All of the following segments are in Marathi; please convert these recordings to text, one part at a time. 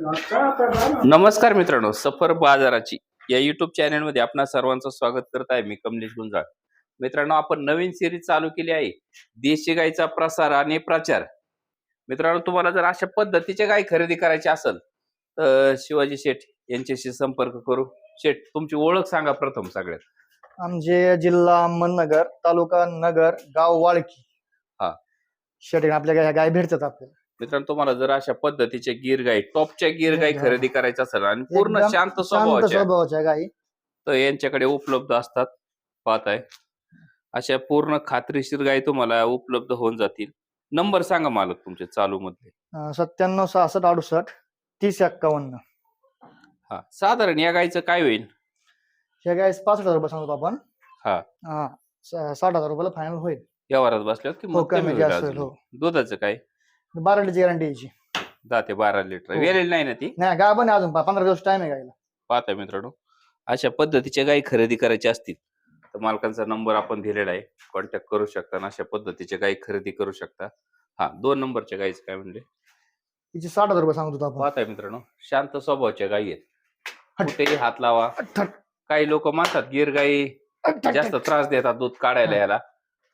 नमस्कार मित्रांनो सफर बाजाराची या युट्यूब चॅनलमध्ये आपणा सर्वांचं स्वागत करत आहे मी कमलेश गुंजाळ. मित्रांनो आपण नवीन सिरीज चालू केली आहे देशी गाईचा प्रसार आणि प्रचार. मित्रांनो तुम्हाला जर अशा पद्धतीचे गाय खरेदी करायची असेल तर शिवाजी शेठ यांच्याशी संपर्क करू. शेठ तुमची ओळख सांगा प्रथम सगळ्यात. आमचे जिल्हा अहमदनगर तालुका नगर गाव वाळकी. हा. शेट आपल्या गाय भेटतात आपल्याला. मित्रांनो तुम्हाला जर अशा पद्धतीचे गिर गाई टॉपच्या गिर गाई खरेदी करायच्या असेल आणि पूर्ण एकदम शांत शांत स्वभावाच्या स्वभावाच्या गाई. तर यांच्याकडे उपलब्ध असतात. पाहत आहे अशा पूर्ण खात्रीशीर गायी तुम्हाला उपलब्ध होऊन जातील. नंबर सांगा मालक तुमचे चालू मधले अं, सत्त्याण्णव सहासष्ट अडुसष्ट तीस एक्कावन्न. हा साधारण या गायचं काय होईल? हे गाय पाच हजार रुपये सांगतो आपण. हा. हा स- साठ हजार रुपयाला फायनल होईल. व्यवहारात बसल्यावर हो मग कमी कमी होईल जास्त अजून. होईल हो. दुधाचं काय? बारा लिटरची गॅरंटी यायची. दहा ते बारा लिटर. हो. वेलेली नाही ना ती? नाही आहे अजून पा- पंधरा दिवस टाइम आहे गायला. पाहता मित्रांनो. अशा पद्धतीच्या गायी खरेदी करायची असतील तर मालकांचा नंबर आपण दिलेला आहे. कॉन्टॅक्ट करू शकता आणि अशा पद्धतीच्या गायी खरेदी करू शकता. हा दोन नंबरच्या गायीचं काय म्हणले? तिची साठ हजार रुपये सांगतो आपण. पाहताय मित्रांनो. शांत स्वभावाच्या गायी आहेत. हट. कुठेही हात लावा. काही लोक म्हणतात गिर गाई जास्त त्रास देतात दूध काढायला हा. याला.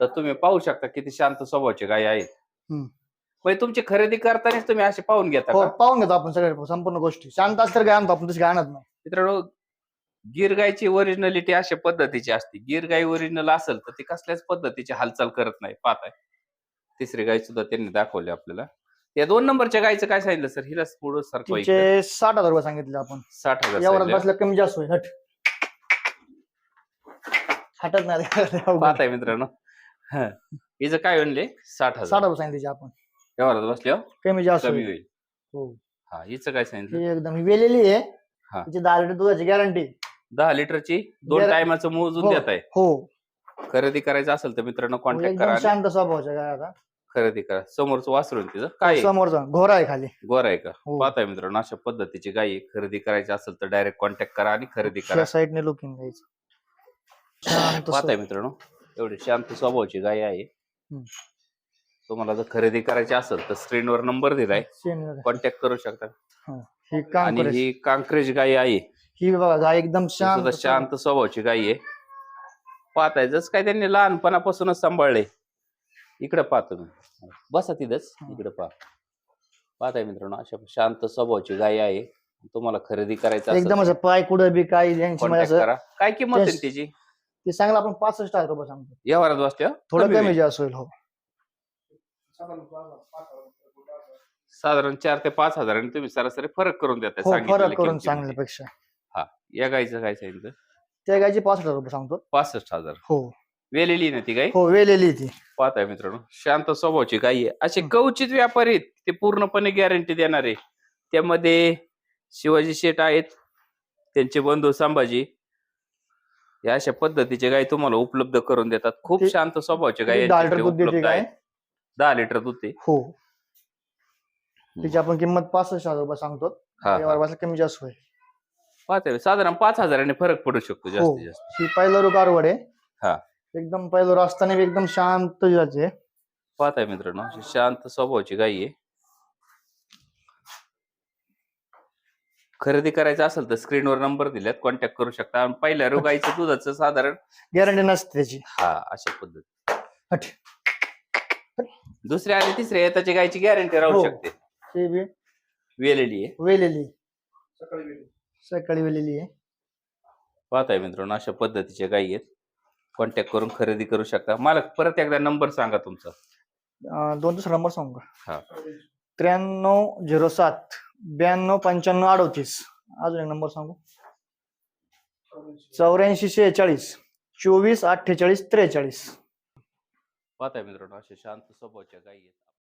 तर तुम्ही पाहू शकता किती शांत स्वभावाचे गायी आहेत. हम्म. म्हणजे तुमची खरेदी करतानाच तुम्ही असे पाहून घेता हो का? पाहून घेतो आपण सगळे संपूर्ण गोष्टी. शांत असतर गाय आणतो आपण? तशी गाय आणत नाही. मित्रांनो गिर गायची ओरिजिनलिटी अशा पद्धतीची असते. गिर गाय ओरिजिनल असेल तर ती कसल्याच पद्धतीची हालचाल करत नाही. पाहताय. तिसरी गाय सुद्धा त्यांनी दाखवली आपल्याला. या दोन नंबरच्या गायचं काय सांगितलं सर? हिला पुढं सारखं तिचे साठ हजार रुपये सांगितले आपण. साठ हजार सांगितलं. बसलं कमी जास्त होईल. हट. हटत नाही. पाहताय मित्रांनो. हा. हिचं काय म्हणले? साठ साठ हजार रुपये सांगितले आपण. व्यवहारात बसल्यावर कमी जास्त कमी होईल. होईल. हो. हा हिचं काय सांगितलं? ही एकदम ही वेलेली आहे. हा. तिची दहा लिटर दुधाची गॅरंटी. दहा लिटरची दोन जरा- टायमाचं मोजून हो. देत आहे हो. खरेदी करायचं असेल तर मित्रांनो कॉन्टॅक्ट एकदम करा शांत स्वभावाच्या गाय आता. खरेदी करा. समोरचं वासरून तिचं? काय आहे? समोरचा घोरा आहे खाली. गोर आहे का? हो. पाहताय मित्रांनो अशा पद्धतीची गाई खरेदी करायची असेल तर डायरेक्ट कॉन्टॅक्ट करा आणि खरेदी करा. साईडने लुकिंग शांत पाहताय मित्रांनो एवढी शांत स्वभावाची गाय आहे. हम्म. तुम्हाला जर खरेदी करायची असेल तर स्क्रीनवर नंबर दिलाय. शेण- कॉन्टॅक्ट करू शकता. ही. काम आणि. ही कांक्रेज गाय आहे. ही बघा गाय एकदम ही शांत सुद्धा शांत स्वभावाची गाय आहे. पाहताय जस काय त्यांनी लहानपणापासूनच सांभाळले. इकडे पाहतो मी बसा तिथंच. इकडे पहा. पाहताय मित्रांनो अशा शांत स्वभावाची गाय आहे. तुम्हाला खरेदी करायचं असेल एकदम असं पाय कुठं बी काय यांची म्हणजे कॉन्टॅक्ट असं करा. काय किंमत आहे तेच. त्याची ते सांगलं आपण पासष्ट हजार रुपये सांगतो. व्यवहारात बसल्या थोडं कमी. जास्त होईल हो. साधारण चार ते पाच हजारांनी तुम्ही सरासरी फरक करून देताय हो सांगितलेल्या फरक करून किमतीमध्ये. सांगण्यापेक्षा. हा या गायचं काय सांगितलं? त्या गायची पासष्ट हजार रुपये सांगतो. पासष्ट हजार. हो. वेलेली ना ती गाय हो वेलेली ती. पाहताय मित्रांनो शांत स्वभावाची गाय आहे. असे कवचित व्यापारी आहेत ते पूर्णपणे गॅरंटी देणारे त्यामध्ये शिवाजी शेठ आहेत त्यांचे बंधू संभाजी. या अशा पद्धतीचे गाय तुम्हाला उपलब्ध करून देतात. खूप ते- शांत स्वभावाचे गाय ती यांच्याकडे उपलब्ध गाय. आहेत. दहा लिटर दूध ते. हो. तिची आपण किंमत पासष्ट हजार रुपये सांगतो. हा, हा. कमी जास्त होईल. पाहताय साधारण पाच हजारांनी फरक पडू शकतो हो. जास्तीत जास्त. ही पहिलं रू कारवड आहे. हा. एकदम पहिलं रू असताना बी एकदम शांत जाते. पाहताय मित्रांनो अशी शांत स्वभावाची गाई आहे. खरेदी करायचं असेल तर स्क्रीनवर नंबर दिल्यात कॉन्टॅक्ट करू शकता. आणि पहिल्या रोगाईचं दुधाचं साधारण गॅरंटी नसते त्याची. हा अशा पद्धत हट. दुसऱ्या आणि तिसऱ्या येताची गायची गॅरंटी राहू हो. शकते. ती बी? वेलेली आहे. वेलेली. सकाळी वेलेली. आहे. पाहताय मित्रांनो अशा पद्धतीच्या गायी आहेत. कॉन्टॅक्ट करून खरेदी करू शकता. मला परत एकदा नंबर सांगा तुमचा. अं, दोन दुसरा नंबर सांगू का? हा. त्र्याण्णव झिरो सात ब्याण्णव पंच्याण्णव अडोतीस. अजून एक नंबर सांगू. चौऱ्याऐंशी शेहेचाळीस चोवीस अठ्ठेचाळीस त्रेचाळीस. पाहताय मित्रांनो अशा शांत स्वभावाच्या गायी आहेत.